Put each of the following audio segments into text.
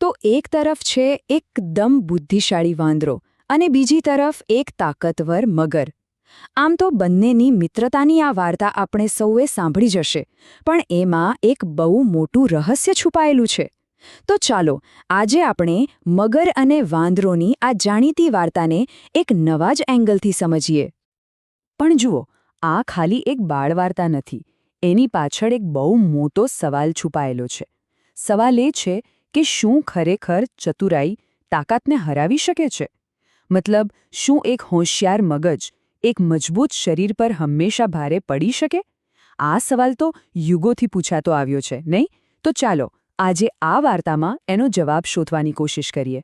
તો એક તરફ છે એકદમ બુદ્ધિશાળી વાંદરો અને બીજી તરફ એક તાકતવર મગર. આમ તો બંનેની મિત્રતાની આ વાર્તા આપણે સૌએ સાંભળી જશે, પણ એમાં એક બહુ મોટું રહસ્ય છુપાયેલું છે. તો ચાલો, આજે આપણે મગર અને વાંદરોની આ જાણીતી વાર્તાને એક નવા જ એંગલથી સમજીએ. પણ જુઓ, આ ખાલી એક બાળ વાર્તા નથી, એની પાછળ એક બહુ મોટો સવાલ છુપાયેલો છે. સવાલ એ છે કે શું ખરેખર ચતુરાઈ તાકાતને હરાવી શકે છે? મતલબ, શું એક હોશિયાર મગજ એક મજબૂત શરીર પર હંમેશા ભારે પડી શકે? આ સવાલ તો યુગોથી પૂછાતો આવ્યો છે, નહીં? તો ચાલો, આજે આ વાર્તામાં એનો જવાબ શોધવાની કોશિશ કરીએ.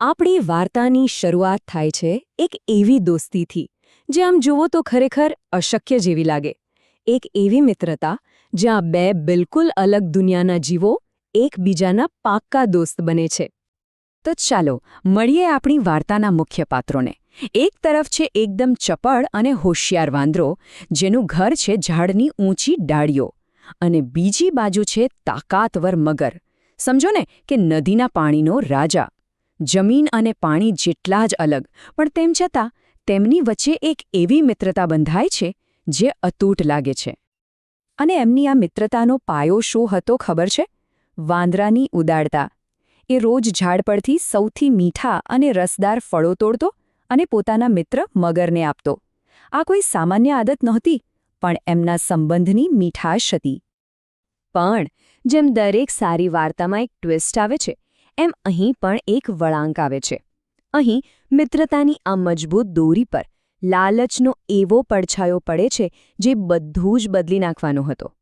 આપણી વાર્તાની શરૂઆત થાય છે એક એવી દોસ્તીથી, જે આમ જુઓ તો ખરેખર અશક્ય જેવી લાગે. એક એવી મિત્રતા, જ્યાં બે બિલકુલ અલગ દુનિયાના જીવો એકબીજાના પાક્કા દોસ્ત બને છે. તો ચાલો, મળીએ આપણી વાર્તાના મુખ્ય પાત્રોને. એક તરફ છે એકદમ ચપળ અને હોશિયાર વાંદરો, જેનું ઘર છે ઝાડની ઊંચી ડાળીઓ, અને બીજી બાજુ છે તાકાતવર મગર. સમજો ને કે નદીના પાણીનો રાજા. જમીન અને પાણી જેટલા જ અલગ, પણ તેમ છતાં, તેમની વચ્ચે એક એવી મિત્રતા બંધાય છે, જે અતૂટ લાગે છે. અને એમની આ મિત્રતાનો પાયો શું હતો ખબર છે? વાંદરાની ઉદાડતા એ રોજ ઝાડ પરથી સૌથી મીઠા અને રસદાર ફળો તોડતો અને પોતાના મિત્ર મગરને આપતો. આ કોઈ સામાન્ય આદત નહોતી, પણ એમના સંબંધની મીઠાશ હતી. પણ જેમ દરેક સારી વાર્તામાં એક ટ્વિસ્ટ આવે છે, એમ અહીં પણ એક વળાંક આવે છે. અહીં મિત્રતાની આ મજબૂત દોરી પર લાલચનો એવો પડછાયો પડે છે, જે બધું જ બદલી નાખવાનો હતો.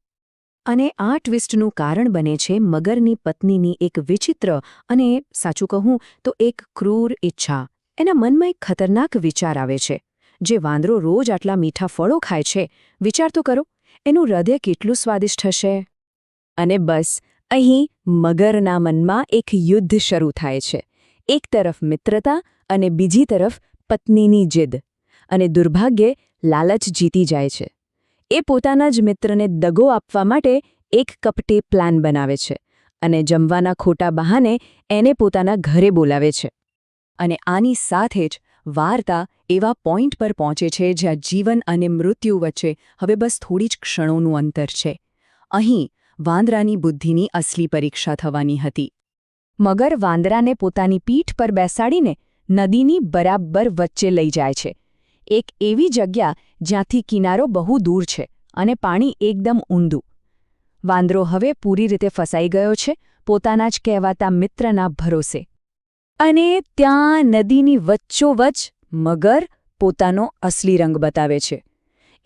અને આ ટ્વિસ્ટનું કારણ બને છે મગરની પત્નીની એક વિચિત્ર અને સાચું કહું તો એક ક્રૂર ઈચ્છા. એના મનમાં એક ખતરનાક વિચાર આવે છે. જે વાંદરો રોજ આટલા મીઠા ફળો ખાય છે. વિચાર તો કરો, એનું હૃદય કેટલું સ્વાદિષ્ટ હશે? અને બસ, અહીં મગરના મનમાં એક યુદ્ધ શરૂ થાય છે. એક તરફ મિત્રતા અને બીજી તરફ પત્નીની જીદ. અને દુર્ભાગ્યે લાલચ જીતી જાય છે. એ પોતાના જ મિત્રને દગો આપવા માટે એક કપટી પ્લાન બનાવે છે અને જમવાના ખોટા બહાને એને પોતાના ઘરે બોલાવે છે. અને આની સાથે જ વાર્તા એવા પોઈન્ટ પર પહોંચે છે જ્યાં જીવન અને મૃત્યુ વચ્ચે હવે બસ થોડી જ ક્ષણોનું અંતર છે. અહીં વાંદરાની બુદ્ધિની અસલી પરીક્ષા થવાની હતી. મગર વાંદરાને પોતાની પીઠ પર બેસાડીને નદીની બરાબર વચ્ચે લઈ જાય છે. એક એવી જગ્યા જ્યાંથી કિનારો બહુ દૂર છે અને પાણી એકદમ ઊંડું. વાંદરો હવે પૂરી રીતે ફસાઈ ગયો છે, પોતાના જ કહેવાતા મિત્રના ભરોસે. અને ત્યાં નદીની વચ્ચોવચ્ચ મગર પોતાનો અસલી રંગ બતાવે છે.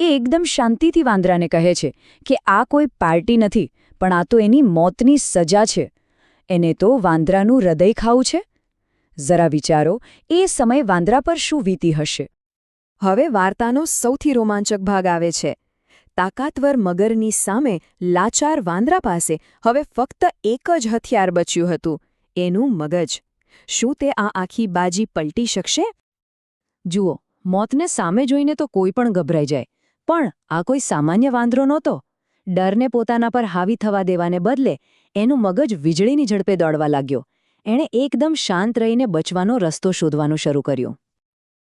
એ એકદમ શાંતિથી વાંદરાને કહે છે કે આ કોઈ પાર્ટી નથી, પણ આ તો એની મોતની સજા છે. એને તો વાંદરાનું હૃદય ખાવું છે. જરા વિચારો, એ સમય વાંદરા પર શું વીતી હશે? હવે વાર્તાનો સૌથી રોમાંચક ભાગ આવે છે. તાકાતવર મગરની સામે લાચાર વાંદરા પાસે હવે ફક્ત એક જ હથિયાર બચ્યું હતું, એનું મગજ. શું તે આ આખી બાજી પલટી શકશે? જુઓ, મોતને સામે જોઈને તો કોઈ પણ ગભરાઈ જાય, પણ આ કોઈ સામાન્ય વાંદરો નહોતો. ડરને પોતાના પર હાવી થવા દેવાને બદલે એનું મગજ વીજળીની ઝડપે દોડવા લાગ્યો. એણે એકદમ શાંત રહીને બચવાનો રસ્તો શોધવાનું શરૂ કર્યું.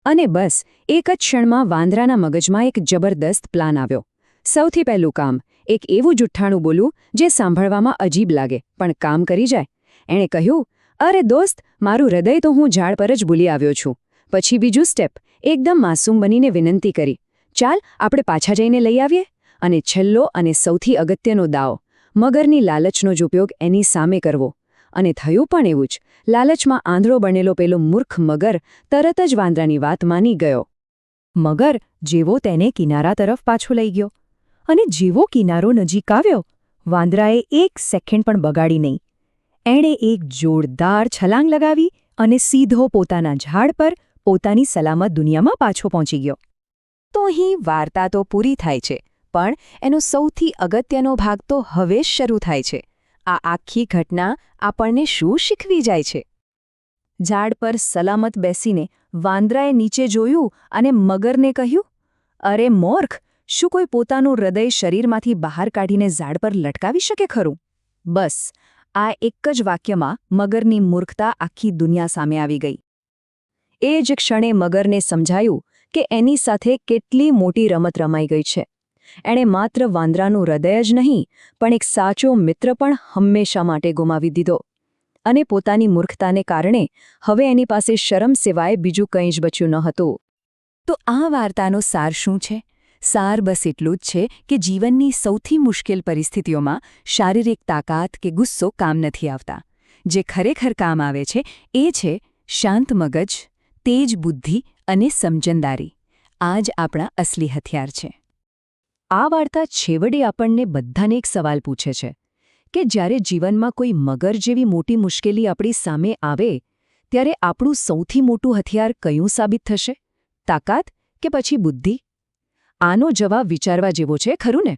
અને બસ, એક જ ક્ષણમાં વાંદરાના મગજમાં એક જબરદસ્ત પ્લાન આવ્યો. સૌથી પહેલું કામ, એક એવું જુઠ્ઠાણું બોલવું, જે સાંભળવામાં અજીબ લાગે, પણ કામ કરી જાય. એણે કહ્યું, અરે દોસ્ત, મારું હૃદય તો હું ઝાડ પર જ ભૂલી આવ્યો છું. પછી બીજું સ્ટેપ, એકદમ માસૂમ બનીને વિનંતી કરી, ચાલ, આપણે પાછા જઈને લઈ આવીએ? અને છેલ્લો અને સૌથી અગત્યનો દાવ, મગરની લાલચનો જ ઉપયોગ એની સામે કરવો. અને થયું પણ એવું જ લાલચમાં આંધળો બનેલો પેલો મૂર્ખ મગર તરત જ વાંદરાની વાત માની ગયો. મગર જેવો તેને કિનારા તરફ પાછો લઈ ગયો અને જેવો કિનારો નજીક આવ્યો, વાંદરાએ એક સેકન્ડ પણ બગાડી નહીં. એણે એક જોરદાર છલાંગ લગાવી અને સીધો પોતાના ઝાડ પર પોતાની સલામત દુનિયામાં પાછો પહોંચી ગયો. તો અહીં વાર્તા તો પૂરી થાય છે, પણ એનો સૌથી અગત્યનો ભાગ તો હવે જ શરૂ થાય છે. આ આખી ઘટના આપણને શું શીખવી જાય છે? ઝાડ પર સલામત બેસીને વાંદરાએ નીચે જોયું અને મગરને કહ્યું, અરે મોર્ખ, શું કોઈ પોતાનું હૃદય શરીરમાંથી બહાર કાઢીને ઝાડ પર લટકાવી શકે ખરું? બસ, આ એક જ વાક્યમાં મગરની મૂર્ખતા આખી દુનિયા સામે આવી ગઈ. એ જ ક્ષણે મગરને સમજાયું કે એની સાથે કેટલી મોટી રમત રમાઈ ગઈ છે. એણે માત્ર વાંદરાનું હૃદય જ નહીં, પણ એક સાચો મિત્ર પણ હંમેશા માટે ગુમાવી દીધો. અને પોતાની મૂર્ખતાને કારણે હવે એની પાસે શરમ સિવાય બીજું કંઈ જ બચ્યું ન હતું. તો આ વાર્તાનો સાર શું છે? સાર બસ એટલું જ છે કે જીવનની સૌથી મુશ્કેલ પરિસ્થિતિઓમાં શારીરિક તાકાત કે ગુસ્સો કામ નથી આવતા. જે ખરેખર કામ આવે છે એ છે શાંત મગજ, તેજ બુદ્ધિ અને સમજનદારી આ જ આપણા અસલી હથિયાર છે. આ વાર્તા છેવડે આપણને બધાને એક સવાલ પૂછે છે. કે જ્યારે જીવનમાં કોઈ મગર જેવી મોટી મુશ્કેલી આપણી સામે આવે, ત્યારે આપણું સૌથી મોટું હથિયાર કયું સાબિત થશે? તાકાત કે પછી બુદ્ધિ? આનો જવાબ વિચારવા જેવો છે, ખરું ને?